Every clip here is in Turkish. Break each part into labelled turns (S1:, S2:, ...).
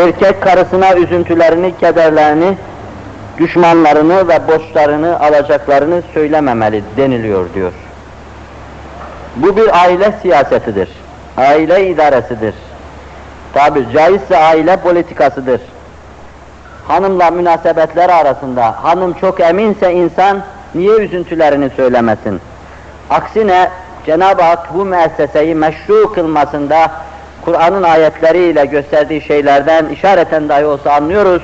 S1: erkek karısına üzüntülerini, kederlerini, düşmanlarını ve borçlarını, alacaklarını söylememeli deniliyor diyor. Bu bir aile siyasetidir. Aile idaresidir. Tabi caizse aile politikasıdır. Hanımla münasebetler arasında hanım çok eminse insan niye üzüntülerini söylemesin? Aksine Cenab-ı Hak bu müesseseyi meşru kılmasında Kur'an'ın ayetleriyle gösterdiği şeylerden işareten dahi olsa anlıyoruz.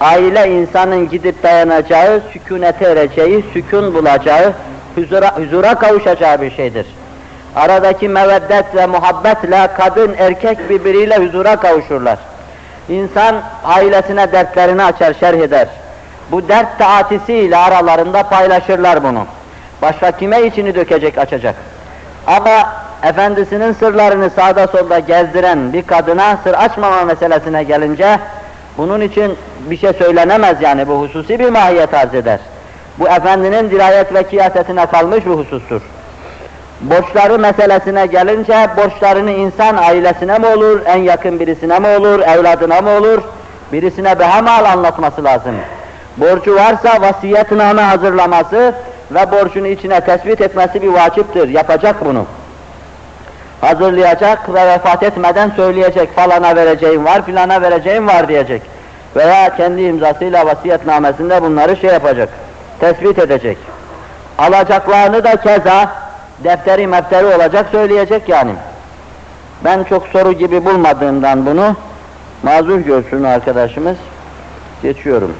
S1: Aile insanın gidip dayanacağı, sükunete ereceği, sükun bulacağı, huzura, huzura kavuşacağı bir şeydir. Aradaki meveddet ve muhabbetle kadın erkek birbiriyle huzura kavuşurlar. İnsan ailesine dertlerini açar, şerh eder. Bu dert taatisiyle aralarında paylaşırlar bunu. Başka kime içini dökecek, açacak? Ama efendisinin sırlarını sağda solda gezdiren bir kadına sır açmama meselesine gelince bunun için bir şey söylenemez yani bu hususi bir mahiyet arz eder. Bu efendinin dirayet ve kiyasetine kalmış bir husustur. Borçları meselesine gelince borçlarını insan ailesine mi olur, en yakın birisine mi olur, evladına mı olur, birisine behemal anlatması lazım. Borcu varsa vasiyetname hazırlaması ve borcunu içine tespit etmesi bir vaciptir, yapacak bunu. Hazırlayacak ve vefat etmeden söyleyecek, falana vereceğim var, filana vereceğim var diyecek. Veya kendi imzasıyla vasiyetnamesinde bunları şey yapacak, tespit edecek. Alacaklarını da keza defteri mefteri olacak söyleyecek yani. Ben çok soru gibi bulmadığımdan bunu mazur görsün arkadaşımız. Geçiyorum.